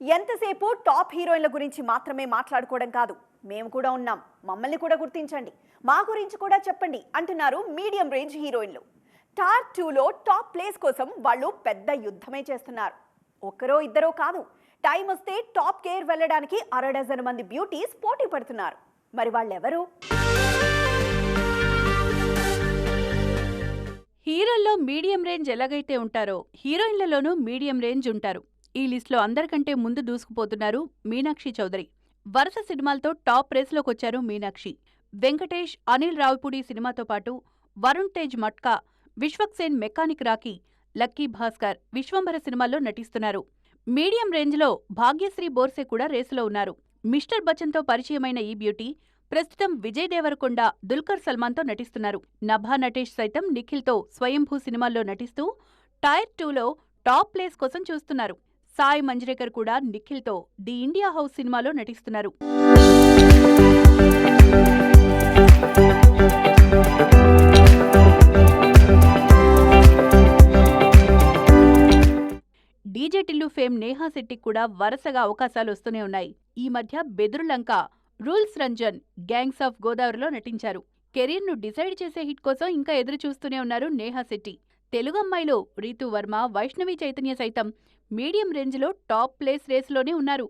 ఎంతసేపు టాప్ హీరోయిన్ల గురించి మాత్రమే మాట్లాడుకోవడం కాదు. మేము కూడా ఉన్నాం. మమ్మల్ని కూడా గుర్తించండి. మా గురించి కూడా చెప్పండి అంటున్నారు మీడియం రేంజ్ హీరోయిన్లు. టార్ టూలో టాప్ ప్లేస్ కోసం వాళ్ళు పెద్ద యుద్ధమే చేస్తున్నారు. ఒక్కరో ఇద్దరో కాదు. టైం వస్తే టాప్ కేర్ వెళ్ళడానికి అర డజన్ మంది బ్యూటీస్ పోటీ పడుతున్నారు. మరి వాళ్ళెవరు? హీరోల్లో మీడియం రేంజ్ ఎలాగైతే ఉంటారో హీరోయిన్లలోనూ మీడియం రేంజ్ ఉంటారు. ఈ లిస్ట్లో అందరికంటే ముందు దూసుకుపోతున్నారు మీనాక్షి చౌదరి. వరుస సినిమాలతో టాప్ రేస్లోకొచ్చారు మీనాక్షి. వెంకటేష్ అనిల్ రావిపూడి సినిమాతో పాటు Varun Tej Matka Vishwaksen mechanic Rocky lucky Bhaskar Vishwambhara సినిమాల్లో నటిస్తున్నారు. మీడియం రేంజ్లో భాగ్యశ్రీ బోర్సే కూడా రేసులో ఉన్నారు. మిస్టర్ బచ్చన్తో పరిచయమైన ఈ బ్యూటీ ప్రస్తుతం విజయ్ దేవరకొండ దుల్కర్ సల్మాన్తో నటిస్తున్నారు. నభా నటేష్ సైతం నిఖిల్తో స్వయంభూ సినిమాల్లో నటిస్తూ టైర్ టూలో టాప్ ప్లేస్ కోసం చూస్తున్నారు. సాయి మంజ్రేకర్ కూడా నిఖిల్తో ది ఇండియా హౌస్ సినిమాలో నటిస్తున్నారు. డీజే టిల్లు ఫేమ్ నేహా శెట్టికి కూడా వరుసగా అవకాశాలు వస్తూనే ఉన్నాయి. ఈ మధ్య Bedurulanka rules Ranjan gangs of గోదావరిలో నటించారు. కెరీర్ను డిసైడ్ చేసే హిట్ కోసం ఇంకా ఎదురు చూస్తూనే ఉన్నారు నేహా శెట్టి. తెలుగు అమ్మాయిలో రీతు వర్మ వైష్ణవి చైతన్య సైతం మీడియం రేంజ్లో టాప్ ప్లేస్ రేసులోనే ఉన్నారు.